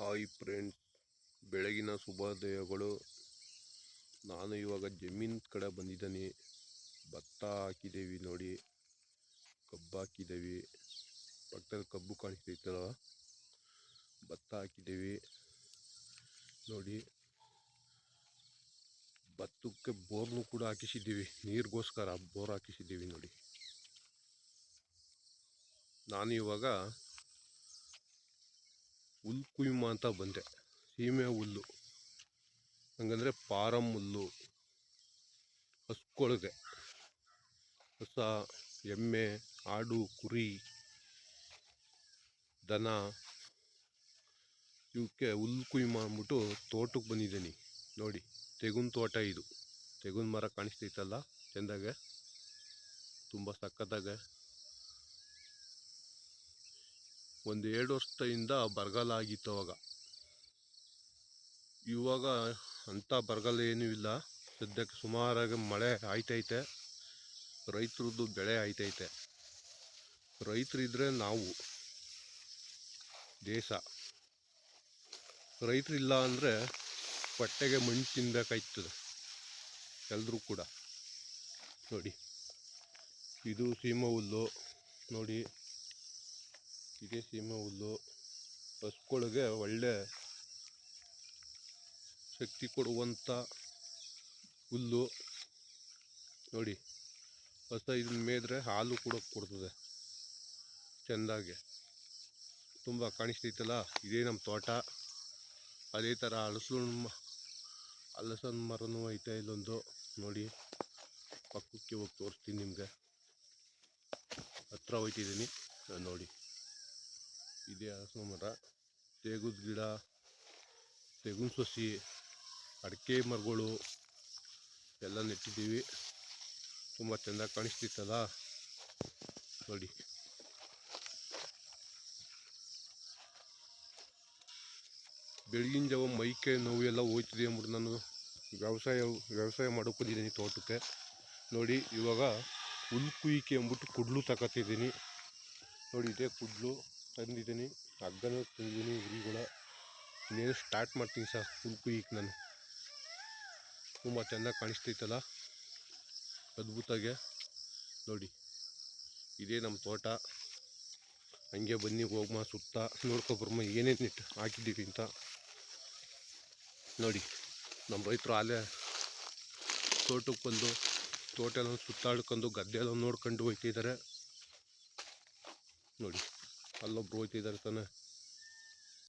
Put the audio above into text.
Hi friend ಬೆಳಗಿನ ಶುಭೋದಯಗಳು. ನಾನು ಇವಾಗ ಜಮೀನ್ ಕಡೆ ಬಂದಿದ್ದೀನಿ. ಭತ್ತ ಹಾಕಿದ್ದೀವಿ ನೋಡಿ. ಕಬ್ಬು ಹಾಕಿದ್ದೀವಿ. ಪಕ್ಕದಲ್ಲಿ ಕಬ್ಬು ಕಾಣಿಸ್ತೈತಲ್ಲ. ಭತ್ತ ಹಾಕಿದ್ದೀವಿ ನೋಡಿ. ಭತ್ತಕ್ಕೆ ಬೋರ್ನು ಕೂಡ ಹಾಕಿಸಿದ್ದೀವಿ. ನೀರಿಗೋಸ್ಕರ ಬೋರ್ ಹಾಕಿಸಿದ್ದೀವಿ ನೋಡಿ. ನಾನು ಇವಾಗ ಹುಲ್ ಕುಯ್ಮ ಅಂತ ಬಂದೆ. ಸೀಮೆ ಹುಲ್ಲು. ಹಂಗಂದ್ರೆ ಪಾರಂ ಹುಲ್ಲು. ಹಸ್ಕೊಳಗೆ. ಹೊಸ ಎಮ್ಮೆ, ಆಡು, ಕುರಿ, ದನ ಇವಕ್ಕೆ ಹುಲ್ಲು ಕುಯ್ಮ ಅಂದ್ಬಿಟ್ಟು ತೋಟಕ್ಕೆ ಬಂದಿದ್ದೀನಿ. ನೋಡಿ, ತೆಗುನ್ ತೋಟ ಇದು. ತೆಗುನ್ ಮರ ಕಾಣಿಸ್ತೈತಲ್ಲ, ಚೆಂದಾಗೆ. ತುಂಬ ಸಕ್ಕತ್ತಾಗೆ ಒಂದು ಎರಡು ವರ್ಷದಿಂದ ಬರಗಾಲ ಆಗಿತ್ತು ಅವಾಗ. ಇವಾಗ ಅಂಥ ಬರಗಾಲ ಏನೂ ಇಲ್ಲ. ಸದ್ಯಕ್ಕೆ ಸುಮಾರಾಗಿ ಮಳೆ ಆಯ್ತೈತೆ. ರೈತರದ್ದು ಬೆಳೆ ಆಯ್ತೈತೆ. ರೈತರಿದ್ರೆ ನಾವು. ದೇಶ. ರೈತರಿಲ್ಲ ಅಂದರೆ ಹೊಟ್ಟೆಗೆ ಮಣ್ಣು ತಿನ್ಬೇಕಾಯ್ತದೆ. ಎಲ್ಲರೂ ಕೂಡ. ನೋಡಿ. ಇದು ಸೀಮ ಹುಲ್ಲು. ನೋಡಿ. ಇದೇ ಸೀಮೆ ಹುಲ್ಲು. ಹಸುಗಳಿಗೆ ಒಳ್ಳೆ ಶಕ್ತಿ ಕೊಡುವಂಥ ಹುಲ್ಲು. ನೋಡಿ, ಹಸ ಇದನ್ನ ಮೇದ್ರೆ ಹಾಲು ಕೂಡ ಕೊಡ್ತದೆ. ಚೆಂದಾಗಿ. ತುಂಬ ಕಾಣಿಸ್ತೈತಲ್ಲ? ಇದೇ ನಮ್ಮ ತೋಟ. ಅದೇ ಥರ ಹಲಸು ಹಲಸನ್ ಮರನೂ ಐತೆ ಇಲ್ಲೊಂದು. ನೋಡಿ, ಪಕ್ಕಕ್ಕೆ ಹೋಗಿ ತೋರಿಸ್ತೀನಿ ನಿಮಗೆ. ಹತ್ರ ಹೋಯ್ತಿದ್ದೀನಿ. ನೋಡಿ. ಇದೇ ಹಲಸಿನ ಮರ ತೇಗುದ ಗಿಡ ತೆಗುನ್ ಸಸಿ, ಅಡಿಕೆ ಮರಗಳು ಎಲ್ಲ ನೆಟ್ಟಿದ್ದೀವಿ. ತುಂಬ ಚೆಂದ ಕಾಣಿಸ್ತಿತ್ತಲ್ಲ? ನೋಡಿ. ಬೆಳಗಿನ ಜಾವ ಮೈಕೆ ನೋವು ಎಲ್ಲ ಹೋಯ್ತಿದೆ ಅಂದ್ಬಿಟ್ಟು ನಾನು ವ್ಯವಸಾಯ ವ್ಯವಸಾಯ ಮಾಡೋಕೆ ಬಂದಿದ್ದೀನಿ ತೋಟಕ್ಕೆ. ನೋಡಿ, ಇವಾಗ ಹುಲ್ ಕುಯ್ಕೆ ಅಂದ್ಬಿಟ್ಟು ಕುಡ್ಲು ತಗೊತಿದ್ದೀನಿ ನೋಡಿ, ಇದೆ ಕುಡ್ಲು. ತಂದಿದ್ದೀನಿ. ಹಗ್ಗನೂ ತಂದಿದ್ದೀನಿ ಉರಿಗಳ ಇನ್ನೇನು ಸ್ಟಾರ್ಟ್ ಮಾಡ್ತೀನಿ ಸರ್ ಫುಲ್ ಕುಯ್ಯಕ್ಕೆ ನಾನು. ತುಂಬ ಚೆಂದ ಕಾಣಿಸ್ತೈತಲ್ಲ ಅದ್ಭುತಾಗೆ. ನೋಡಿ, ಇದೇ ನಮ್ಮ ತೋಟ. ಹಂಗೆ ಬನ್ನಿ ಹೋಗಮ್ಮ ಸುತ್ತ. ನೋಡ್ಕೊಬ್ರಮ್ಮ ಏನೇನು ಇಟ್ಟು ಹಾಕಿದ್ದೀವಿ ಅಂತ. ನೋಡಿ, ನಮ್ಮ ರೈತರು ಅಲ್ಲೇ ತೋಟಕ್ಕೆ ಬಂದು ತೋಟ ಎಲ್ಲ ಸುತ್ತಾಡ್ಕೊಂಡು ಗದ್ದೆ ಎಲ್ಲ ನೋಡ್ಕೊಂಡು ಹೋಗ್ತಿದ್ದಾರೆ. ನೋಡಿ. ಅಲ್ಲೊಬ್ರು ಹೋಯ್ತಿದ್ದಾರೆ ತಾನೆ.